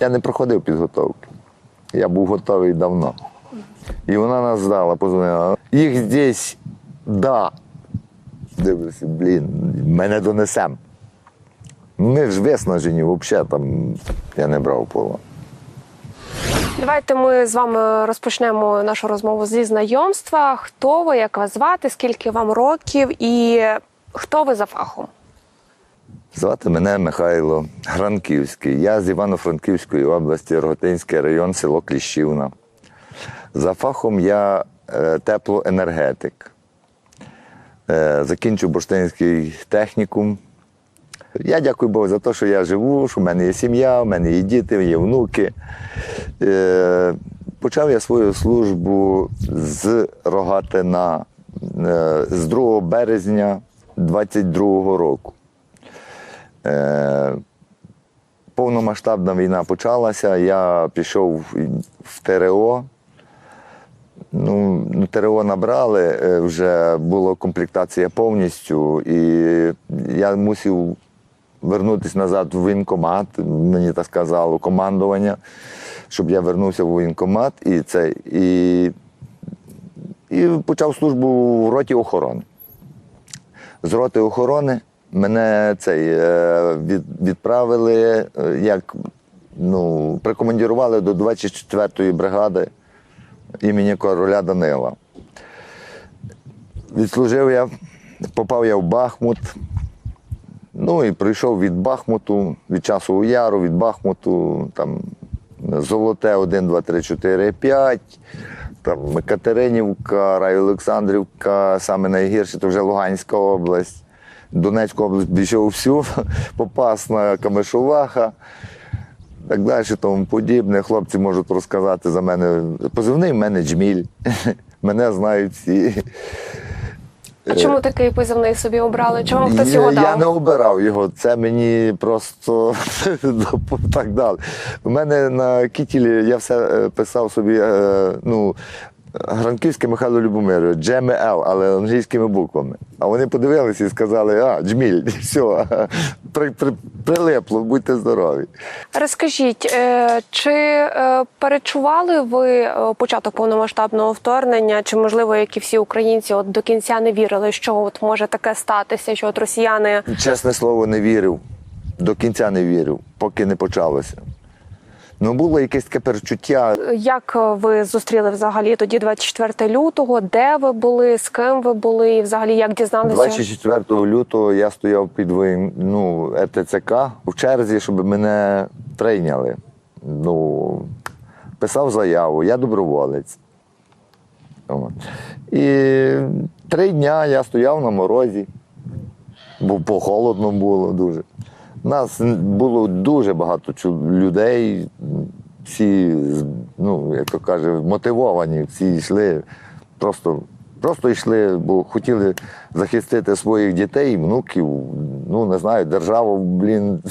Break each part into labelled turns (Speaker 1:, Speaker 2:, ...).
Speaker 1: Я не проходив підготовки. Я був готовий давно. І вона нас здала, позвонила. Їх здесь, да. Дивлюся, блін, мене донесем. Ми ж виснажені, взагалі там я не брав полон.
Speaker 2: Давайте ми з вами розпочнемо нашу розмову зі знайомства. Хто ви, як вас звати, скільки вам років і хто ви за фахом?
Speaker 1: Звати мене Михайло Гранківський. Я з Івано-Франківської області, Роготинський район, село Кліщівна. За фахом я е, теплоенергетик. Е, закінчив бурштинський технікум. Я дякую Богу за те, що я живу, що в мене є сім'я, в мене є діти, є внуки. Е, почав я свою службу з Рогатина з 2 березня 22 року. Е, повномасштабна війна почалася, я пішов в ТРО. Ну, ну, ТРО набрали, е, вже була комплектація повністю, і я мусив вернутися назад в воєнкомат. Мені так сказало командування, щоб я вернувся в воєнкомат і це, і, і почав службу в роті охорони з роти охорони мене цей, е, від, відправили, е, як ну, прикомандірували до 24-ї бригади імені короля Данила. Відслужив я, попав я в Бахмут. Ну і прийшов від Бахмуту, від часу яру, від Бахмуту, там Золоте 1, 2, 3, 4, 5, там Катеринівка, Рай Олександрівка, саме найгірше, то вже Луганська область. Донецьку область пішов всю, Попасна, Камишуваха, так далі, тому подібне. Хлопці можуть розказати за мене. Позивний в мене Джміль. Мене знають всі.
Speaker 2: А чому такий позивний собі обрали? Чому хтось його
Speaker 1: Я, я не обирав його, це мені просто так дали. У мене на кітілі я все е, писав собі, е, ну, Гранківське Михайло Любомирович, GML, але англійськими буквами. А вони подивилися і сказали, а, Джміль, все, при, при, прилипло, будьте здорові.
Speaker 2: Розкажіть, е, чи е, перечували ви е, початок повномасштабного вторгнення? Чи можливо, як і всі українці, от до кінця не вірили, що от може таке статися, що от росіяни
Speaker 1: Чесне слово, не вірив. До кінця не вірив, поки не почалося. Ну, було якесь таке перечуття.
Speaker 2: Як ви зустріли взагалі тоді 24 лютого? Де ви були, з ким ви були, і взагалі як дізналися?
Speaker 1: 24 лютого я стояв під воєн... ну, РТЦК в черзі, щоб мене прийняли. Ну, писав заяву, я доброволець. От. І три дня я стояв на морозі, бо похолодно було дуже. Нас було дуже багато людей, всі, ну, як то каже, мотивовані, всі йшли, просто, просто йшли, бо хотіли захистити своїх дітей, внуків, ну не знаю, державу, блін.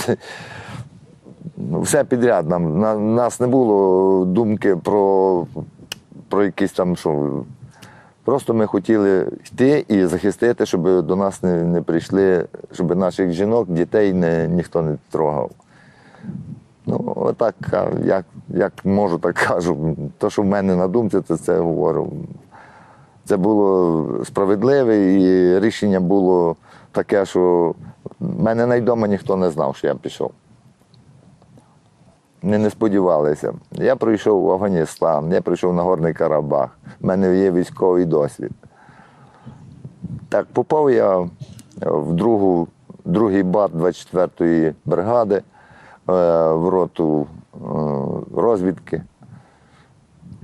Speaker 1: Ну, Все підряд. Нам, на, нас не було думки про, про якісь там, що. Просто ми хотіли йти і захистити, щоб до нас не, не прийшли, щоб наших жінок, дітей не, ніхто не трогав. Ну, отак, як, як можу, так кажу. То, що в мене на думці, то це говорю. Це було справедливе і рішення було таке, що в мене найдома ніхто не знав, що я пішов. Не, не сподівалися. Я прийшов в Афганістан, я прийшов на Горний Карабах. У мене є військовий досвід. Так, попав я в другу, другий бат 24-ї бригади е, в роту е, розвідки.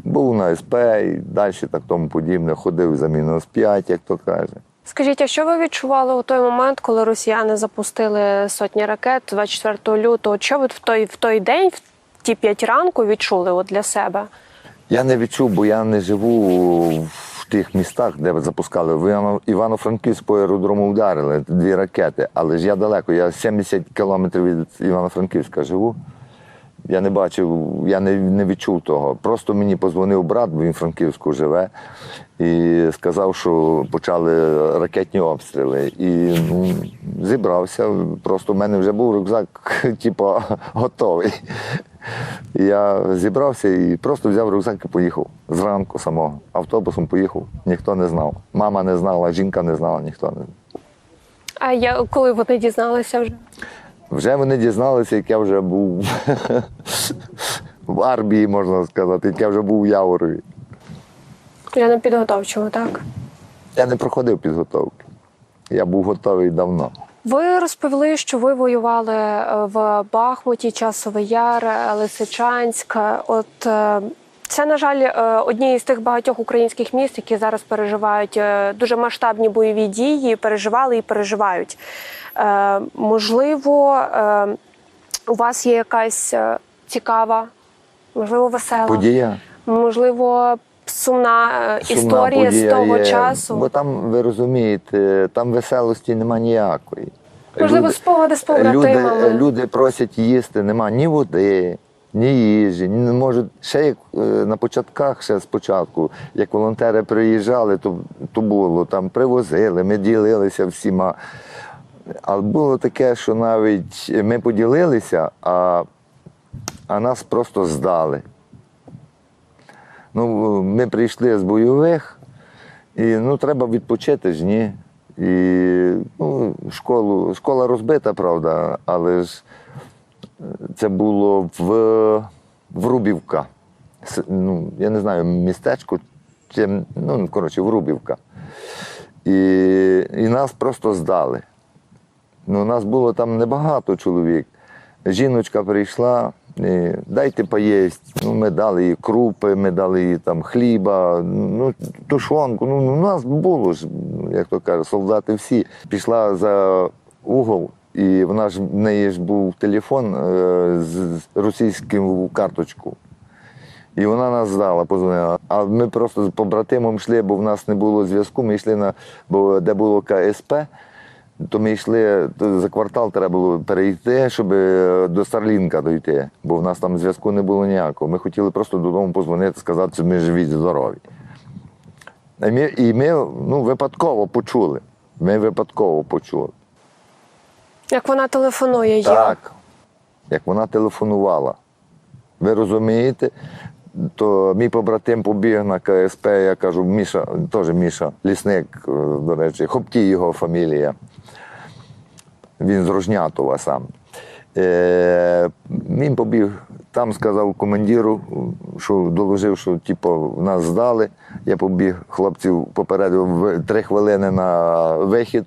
Speaker 1: Був на СП і далі так тому подібне. Ходив за мінус 5, як то каже.
Speaker 2: Скажіть, а що ви відчували у той момент, коли росіяни запустили сотні ракет 24 лютого? Що ви в той в той день, в ті 5 ранку, відчули от для себе?
Speaker 1: Я не відчув, бо я не живу в тих містах, де запускали. В Івано- Івано-Франківськ по аеродрому вдарили дві ракети, але ж я далеко, я 70 кілометрів від Івано-Франківська живу. Я не бачив, я не, не відчув того. Просто мені позвонив брат, бо він Франківську живе, і сказав, що почали ракетні обстріли. І ну, зібрався. Просто в мене вже був рюкзак, типу, готовий. Я зібрався і просто взяв рюкзак і поїхав. Зранку самого. Автобусом поїхав. Ніхто не знав. Мама не знала, жінка не знала, ніхто не знав.
Speaker 2: А я коли вони дізналися вже?
Speaker 1: Вже вони дізналися, як я вже був в армії, можна сказати, як я вже був в Яворові.
Speaker 2: Я на підготовчому, так.
Speaker 1: Я не проходив підготовки. Я був готовий давно.
Speaker 2: Ви розповіли, що ви воювали е, в Бахмуті, Часовий Яр, Лисичанськ. От е, це, на жаль, е, одні із тих багатьох українських міст, які зараз переживають дуже масштабні бойові дії, переживали і переживають. Можливо, у вас є якась цікава, можливо, весела,
Speaker 1: Подія.
Speaker 2: можливо, сумна е,
Speaker 1: сумна
Speaker 2: історія з того
Speaker 1: є.
Speaker 2: часу.
Speaker 1: Бо там, ви розумієте, там веселості нема ніякої.
Speaker 2: Можливо, спогади з
Speaker 1: люди, люди просять їсти, нема ні води, ні їжі. ні- Не можуть ще як е, на початках, ще спочатку, як волонтери приїжджали, то, то було там привозили, ми ділилися всіма. Але було таке, що навіть ми поділилися, а, а нас просто здали. Ну, ми прийшли з бойових, і ну, треба відпочити ж, ні. І ну, школу, школа розбита, правда, але ж е, це було в, Рубівка. Ну, я не знаю, містечко, чи, ну, коротше, Врубівка. І, і нас просто здали. Ну, нас було там небагато чоловік. Жіночка прийшла, дайте поїсть. Ну, ми дали їй крупи, ми дали їй там хліба, ну, тушонку. Ну, у нас було ж, як то кажуть, солдати всі. Пішла за угол, і вона ж в неї ж був телефон е, з російським карточку. І вона нас здала, позвонила. А ми просто з побратимом йшли, бо в нас не було зв'язку. Ми йшли на бо де було КСП, то ми йшли то за квартал, треба було перейти, щоб е, до Старлінка дойти, бо в нас там зв'язку не було ніякого. Ми хотіли просто додому позвонити, сказати, що ми живі, здорові. І ми, і ми ну, випадково почули. Ми випадково почули.
Speaker 2: Як вона телефонує їй.
Speaker 1: Так, як вона телефонувала. Ви розумієте? То мій побратим побіг на КСП, я кажу, Міша, теж Міша, лісник, е, до речі, Хопті його фамілія. Він з Рожнятова сам. Е, він побіг, там сказав командиру, що доложив, що типу, нас здали. Я побіг хлопців попередив три хвилини на вихід.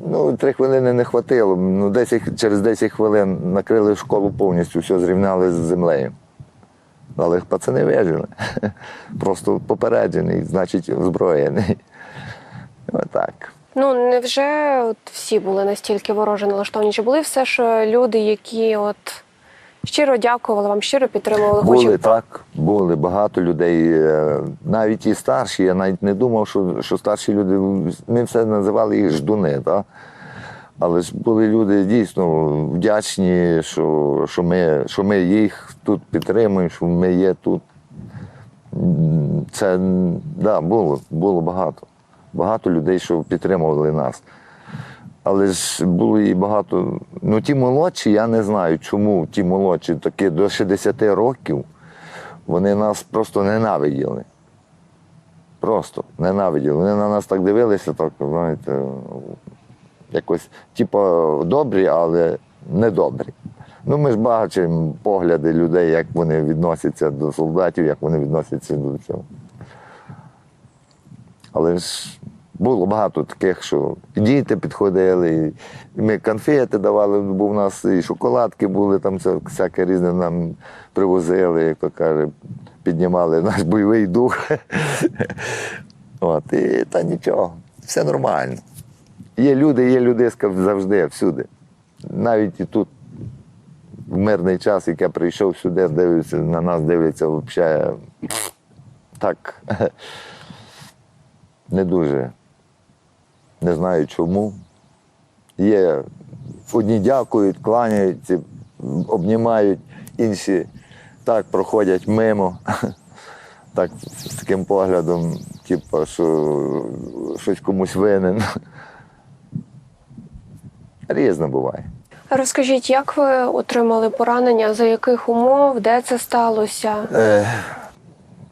Speaker 1: Ну, три хвилини не хватило. Ну, 10, через 10 хвилин накрили школу повністю, все зрівняли з землею. Але пацани вижили. Просто попереджений, значить, озброєний. Отак.
Speaker 2: Ну невже от всі були настільки вороже налаштовані? Чи були все ж люди, які от щиро дякували вам, щиро підтримували?
Speaker 1: Були так, були багато людей, е, навіть і старші. Я навіть не думав, що, що старші люди, ми все називали їх ждуни, так? Але ж були люди дійсно вдячні, що, що, ми, що ми їх тут підтримуємо, що ми є тут. Це да, було, було багато. Багато людей, що підтримували нас. Але ж було і багато. Ну, ті молодші, я не знаю, чому ті молодші, такі до 60 років, вони нас просто ненавиділи. Просто ненавиділи. Вони на нас так дивилися, так, знаєте, якось, типу, добрі, але не добрі. Ну, ми ж бачимо погляди людей, як вони відносяться до солдатів, як вони відносяться до цього. Але ж було багато таких, що діти підходили, і ми конфети давали, бо в нас і шоколадки були, там все, всяке різне нам привозили, як то каже, піднімали наш бойовий дух. От, і та нічого, все нормально. Є люди, є люди завжди, всюди. Навіть і тут, в мирний час, як я прийшов сюди, дивляться, на нас дивляться взагалі так не дуже. Не знаю чому. Є одні дякують, кланяються, обнімають, інші так проходять мимо. Так, з таким поглядом, типу, що щось комусь винен. Різно буває.
Speaker 2: Розкажіть, як ви отримали поранення, за яких умов, де це сталося?
Speaker 1: Е,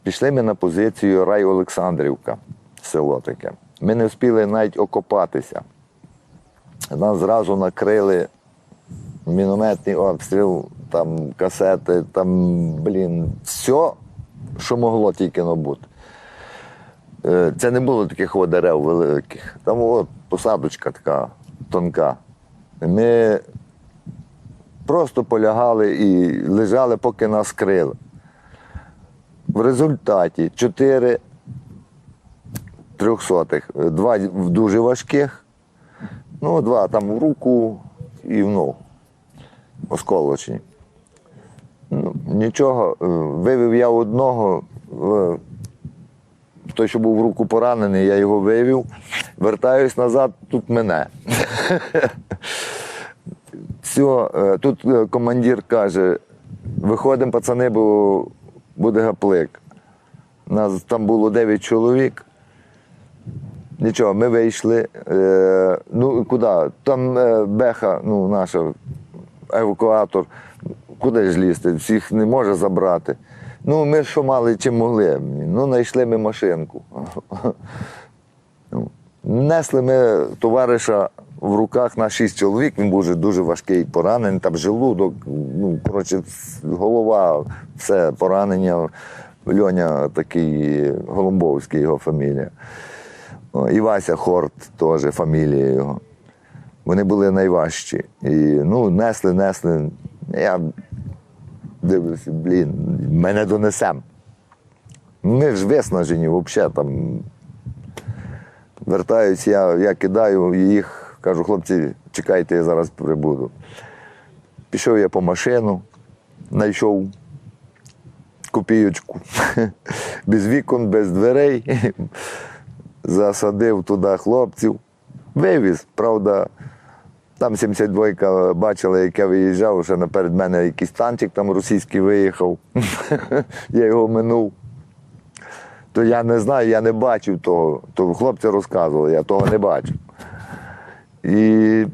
Speaker 1: пішли ми на позицію Рай Олександрівка, село таке. Ми не встигли навіть окопатися. Нас зразу накрили мінометний обстріл, там касети, там, блін, все, що могло тільки но бути. Е, Це не було таких дерев великих. Там от посадочка така тонка. Ми просто полягали і лежали, поки нас крили. В результаті чотири трьохсотих, два дуже важких, ну, два там в руку і в ногу. Осколочні. Ну, нічого, е, вивів я одного, е, той, що був в руку поранений, я його вивів, вертаюсь назад, тут мене. Все, е, тут командир каже, виходимо, пацани, бо буде гаплик. Нас там було 9 чоловік. Нічого, ми вийшли. Е, ну куди? Там е, беха, ну, наша евакуатор. Куди ж лізти? Всіх не може забрати. Ну, ми що мали, чим могли. Ну, знайшли ми машинку. Ну, Несли ми товариша в руках на шість чоловік, він був дуже важкий поранений, там желудок, ну, коротше, голова, все поранення. Льоня такий Голумбовський його фамілія. І Вася Хорт теж фамілія його. Вони були найважчі. І ну, несли, несли. Я дивлюся, блін, мене донесем. Ми ж виснажені взагалі там. Вертаюсь, я, я кидаю їх, кажу, хлопці, чекайте, я зараз прибуду. Пішов я по машину, знайшов копійочку. Без вікон, без дверей. Засадив туди хлопців. Вивіз, правда. Там 72-ка бачила, як я виїжджав, ще наперед мене якийсь танчик там російський виїхав. я його минув. То я не знаю, я не бачив того. То хлопці розказували, я того не бачив. І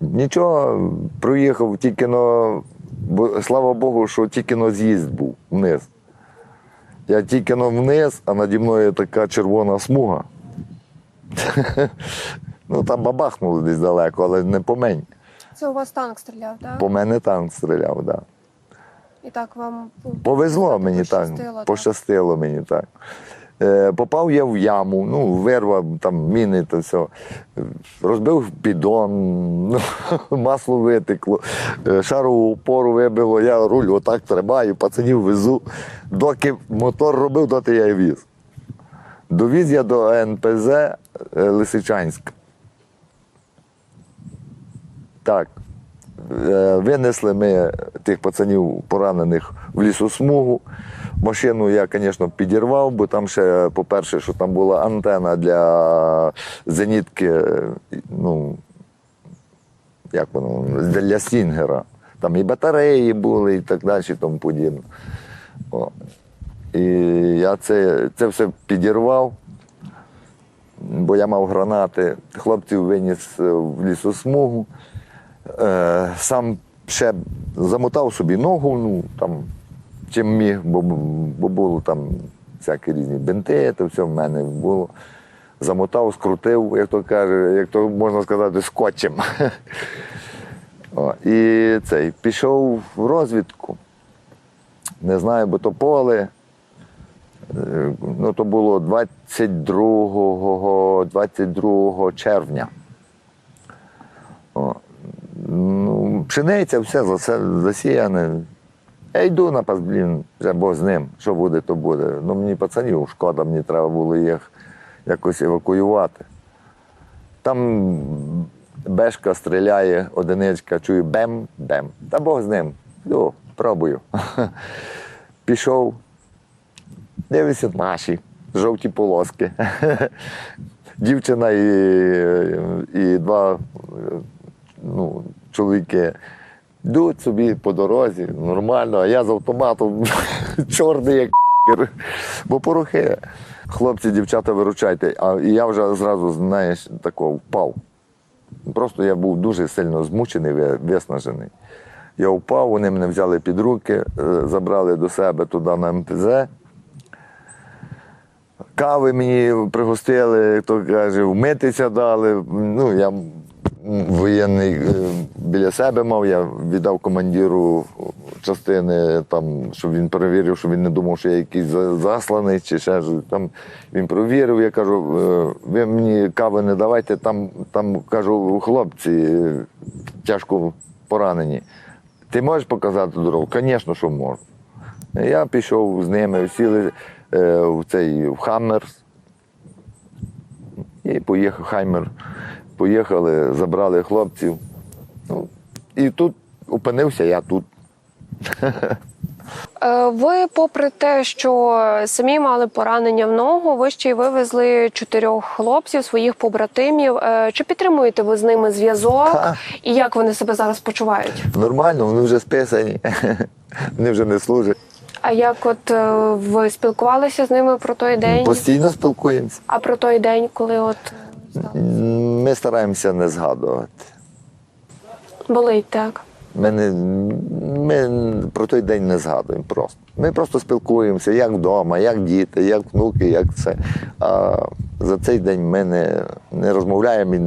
Speaker 1: нічого, проїхав тільки но, бо, слава Богу, що тільки но з'їзд був вниз. Я тільки но вниз, а наді мною така червона смуга. ну там бабахнули десь далеко, але не по мені.
Speaker 2: Це у вас танк стріляв, так?
Speaker 1: По мене танк стріляв, так. Да.
Speaker 2: І так вам
Speaker 1: Повезло мені
Speaker 2: Пощастило,
Speaker 1: так. Пощастило мені так. Е, попав я в яму, ну, вирвав там міни та все. Розбив піддон, ну, масло витекло, е, шарову опору вибило, я руль отак тримаю, пацанів везу. Доки мотор робив, доти я і віз. Довіз я до НПЗ Лисичанськ. Так. Е, Винесли ми тих пацанів поранених в лісосмугу. Машину я, звісно, підірвав, бо там ще, по-перше, що там була антена для зенітки, е, ну, як воно, для Стінгера. Там і батареї були, і так далі, і тому подібне. І я це, це все підірвав, бо я мав гранати. Хлопців виніс е, в лісосмугу. Е, сам ще замотав собі ногу, ну там чим міг, бо, бо було там всякі різні бинти, то все в мене було. Замотав, скрутив, як то каже, як то можна сказати, скотчем. О, і цей пішов в розвідку. Не знаю, бо то поле. Е, Ну, то було 22, 22 червня. О, ну, пшениця, все засіяне. Я йду на пас, блін, вже Бог з ним. Що буде, то буде. Ну мені пацанів шкода, мені треба було їх якось евакуювати. Там бешка стріляє, одиничка, чую бем, бем. Та Бог з ним. Йду, пробую. Пішов. Дивлюся наші, жовті полоски. Дівчина і, і два ну, чоловіки йдуть собі по дорозі, нормально, а я з автоматом чорний як бо порохи. Хлопці, дівчата, виручайте. А я вже зразу, знаєш, тако впав. Просто я був дуже сильно змучений, виснажений. Я впав, вони мене взяли під руки, е, забрали до себе туди на МТЗ. Кави мені пригостили, хто каже, вмитися дали. Ну, я воєнний е, біля себе мав, я віддав командиру частини, там, щоб він перевірив, щоб він не думав, що я якийсь засланий чи ще. Там він провірив, я кажу, «Е, ви мені кави не давайте, там, там кажу, хлопці е, тяжко поранені. Ти можеш показати дорогу? Звісно, що можу. Я пішов з ними, сіли в цей в Хаммер. І поїхав Хаймер. Поїхали, забрали хлопців. Ну, і тут опинився я тут.
Speaker 2: Е, Ви, попри те, що самі мали поранення в ногу, ви ще й вивезли чотирьох хлопців, своїх побратимів. Е, Чи підтримуєте ви з ними зв'язок? І як вони себе зараз почувають?
Speaker 1: Нормально, вони вже списані. Вони вже не служать.
Speaker 2: А як от е, ви спілкувалися з ними про той день?
Speaker 1: Постійно спілкуємося.
Speaker 2: А про той день, коли от
Speaker 1: Ми стараємося не згадувати.
Speaker 2: болить так?
Speaker 1: Ми, не, ми про той день не згадуємо просто. Ми просто спілкуємося, як вдома, як діти, як внуки, як це. А за цей день ми не, не розмовляємо і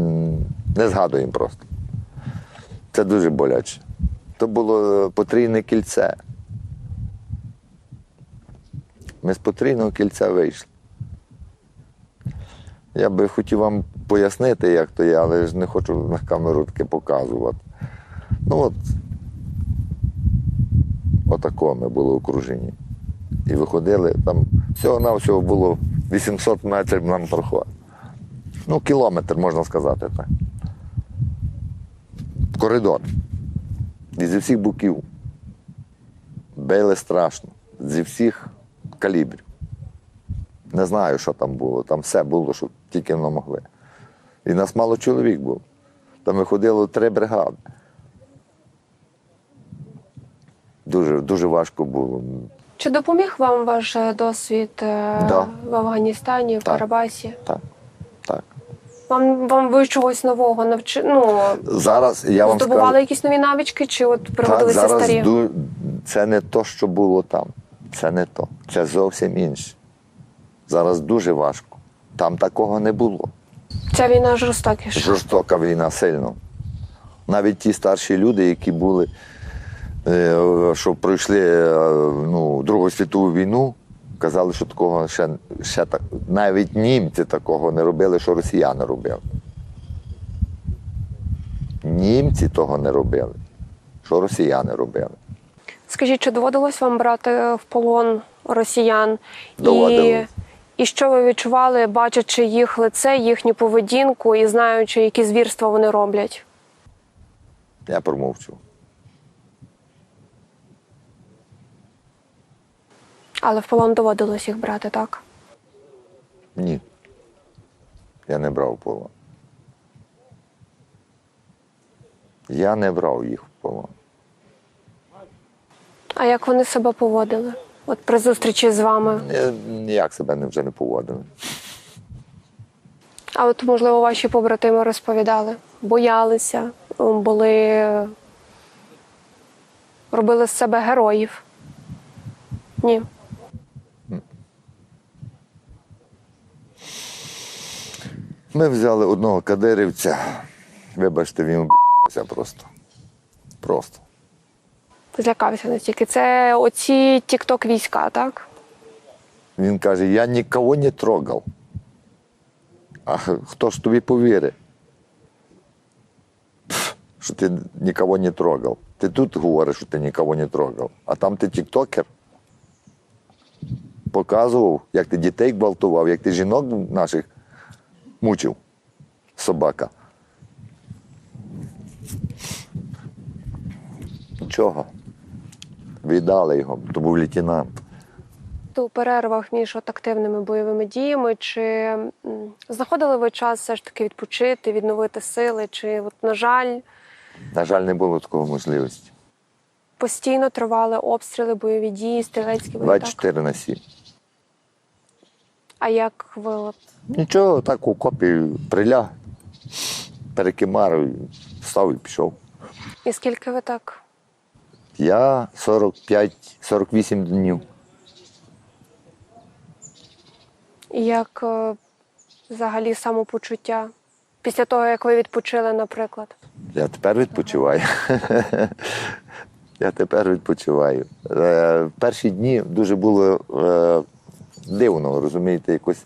Speaker 1: не згадуємо просто. Це дуже боляче. То було потрійне кільце. Ми з потрійного кільця вийшли. Я би хотів вам пояснити, як то є, але ж не хочу на камеру таке показувати. Ну от, отако ми були окружені. І виходили, там всього-навсього було 800 метрів нам проход. Ну, кілометр, можна сказати так. Коридор. І зі всіх боків. Били страшно. Зі всіх калібрів. Не знаю, що там було. Там все було, що тільки воно могли. І нас мало чоловік було. Там виходило три бригади. Дуже, дуже важко було.
Speaker 2: Чи допоміг вам ваш е, досвід е,
Speaker 1: Да.
Speaker 2: в Афганістані, в
Speaker 1: Так.
Speaker 2: Карабасі?
Speaker 1: Так, так.
Speaker 2: Вам вам ви чогось нового навчи... ну,
Speaker 1: Зараз я вам
Speaker 2: здобували
Speaker 1: скажу,
Speaker 2: якісь нові навички, чи от
Speaker 1: так, зараз
Speaker 2: старі?
Speaker 1: ду- це не то, що було там. Це не то. Це зовсім інше. Зараз дуже важко. Там такого не було.
Speaker 2: Ця війна жорстокіша.
Speaker 1: Жорстока війна сильно. Навіть ті старші люди, які були, е, що пройшли е, ну, Другу світову війну, казали, що такого ще, ще так. Навіть німці такого не робили, що росіяни робили. Німці того не робили, що росіяни робили.
Speaker 2: Скажіть, чи доводилось вам брати в полон росіян? І, і що ви відчували, бачачи їх лице, їхню поведінку і знаючи, які звірства вони роблять?
Speaker 1: Я промовчу.
Speaker 2: Але в полон доводилось їх брати, так?
Speaker 1: Ні. Я не брав полон. Я не брав їх в полон.
Speaker 2: А як вони себе поводили? От при зустрічі з вами?
Speaker 1: Ні- Ніяк себе не вже не поводили.
Speaker 2: А от, можливо, ваші побратими розповідали, боялися, були. робили з себе героїв. Ні.
Speaker 1: Ми взяли одного кадирівця. Вибачте, він просто. Просто.
Speaker 2: Злякався настільки. Це оці тікток війська, так?
Speaker 1: Він каже: я нікого не трогав. А хто ж тобі повірить? Що ти нікого не трогав. Ти тут говориш, що ти нікого не трогав, а там ти тіктокер. Показував, як ти дітей гвалтував, як ти жінок наших мучив. Собака. Нічого. Віддали його, то був лейтенант.
Speaker 2: У перервах між от активними бойовими діями, чи знаходили ви час все ж таки відпочити, відновити сили? Чи, от, на жаль,
Speaker 1: На жаль, не було такої можливості.
Speaker 2: постійно тривали обстріли, бойові дії, стрілецькі? Так?
Speaker 1: 24 на 7.
Speaker 2: А як ви от
Speaker 1: Нічого, так у копі приляг. перекимарив, встав і пішов.
Speaker 2: І скільки ви так?
Speaker 1: Я 45-48 днів.
Speaker 2: Як е, взагалі самопочуття? Після того, як ви відпочили, наприклад?
Speaker 1: Я тепер відпочиваю. Я тепер відпочиваю. Е, перші дні дуже було е, дивно, розумієте, якось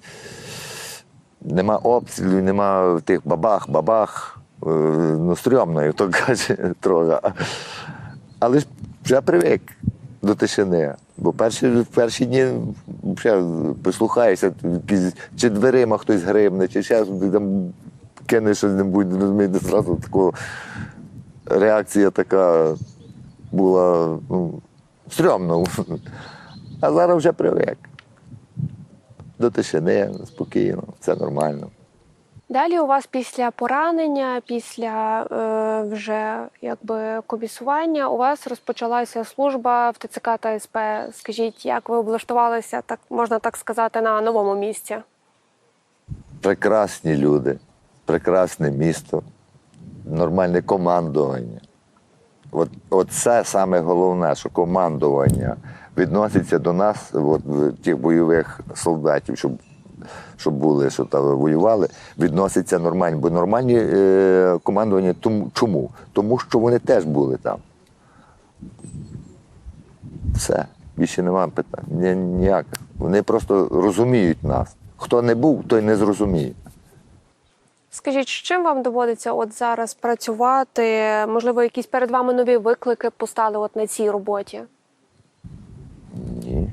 Speaker 1: нема обстрілів, нема тих бабах, бабах. Е, ну, стрьомно, як то каже трохи. Але ж вже привик до тишини. Бо перші, перші дні вже прислухаєшся, чи дверима хтось гримне, чи ще там кине щось небудь, зразу такого реакція така була ну, стрьомно. А зараз вже привик. До тишини, спокійно, все нормально.
Speaker 2: Далі у вас після поранення, після е, вже якби комісування, у вас розпочалася служба в ТЦК та СП. Скажіть, як ви облаштувалися, так можна так сказати, на новому місці?
Speaker 1: Прекрасні люди, прекрасне місто, нормальне командування. От, от це саме головне, що командування відноситься до нас, от, тих бойових солдатів, щоб, щоб були, що там воювали, відноситься нормально. Бо нормальні е, командування тому, чому? Тому що вони теж були там. Все, більше немає питань. Ні, ніяких. Вони просто розуміють нас. Хто не був, той не зрозуміє.
Speaker 2: Скажіть, з чим вам доводиться от зараз працювати? Можливо, якісь перед вами нові виклики постали от на цій роботі?
Speaker 1: Ні.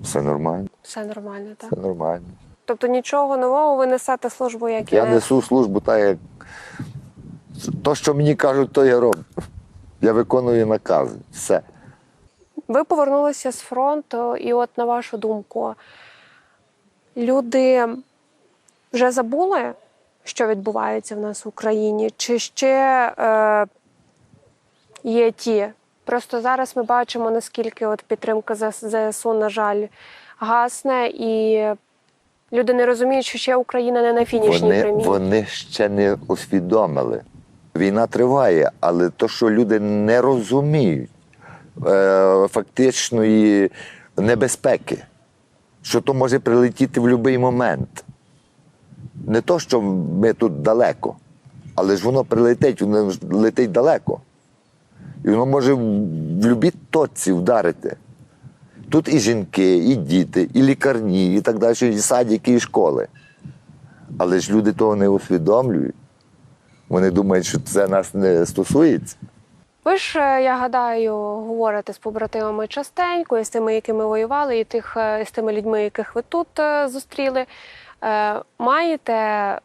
Speaker 1: Все нормально,
Speaker 2: Все нормально, так?
Speaker 1: все нормально.
Speaker 2: Тобто нічого нового ви несете службу, як і
Speaker 1: Я
Speaker 2: не-
Speaker 1: несу службу так, як то, що мені кажуть, то я роблю. Я виконую накази. Все.
Speaker 2: Ви повернулися з фронту, і от на вашу думку, люди вже забули, що відбувається в нас в Україні, чи ще е, є ті? Просто зараз ми бачимо, наскільки от підтримка ЗСУ, на жаль, гасне, і люди не розуміють, що ще Україна не на фінішній
Speaker 1: Вони,
Speaker 2: прямій.
Speaker 1: вони ще не усвідомили. Війна триває, але то, що люди не розуміють е, фактичної небезпеки, що то може прилетіти в будь-який момент. Не то, що ми тут далеко, але ж воно прилетить, воно летить далеко. І воно може в будь-якій точці вдарити. Тут і жінки, і діти, і лікарні, і так далі, і садики, і школи. Але ж люди того не усвідомлюють. Вони думають, що це нас не стосується.
Speaker 2: Ви ж, е, я гадаю, говорите з побратимами частенько, і з тими, якими воювали, і тих, е, з тими людьми, яких ви тут е, зустріли. Е, Маєте е,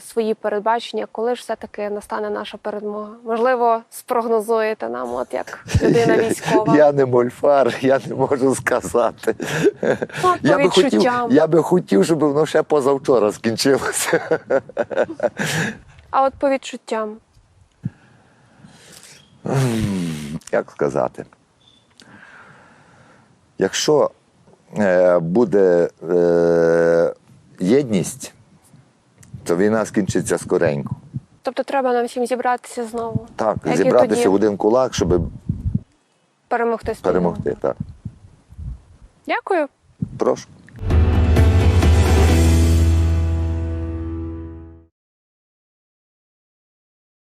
Speaker 2: свої передбачення, коли ж все-таки настане наша перемога? Можливо, спрогнозуєте нам, от як людина військова.
Speaker 1: Я не мольфар, я не можу сказати.
Speaker 2: Ну,
Speaker 1: Я би, хотів, я би хотів, щоб воно ще позавчора скінчилося.
Speaker 2: А от по відчуттям.
Speaker 1: Як сказати? Якщо е, буде е, єдність, то війна скінчиться скоренько.
Speaker 2: Тобто треба нам всім зібратися знову.
Speaker 1: Так,
Speaker 2: Як
Speaker 1: зібратися
Speaker 2: тоді.
Speaker 1: в один кулак, щоб
Speaker 2: Перемогти
Speaker 1: перемогти. Так.
Speaker 2: Дякую.
Speaker 1: Прошу.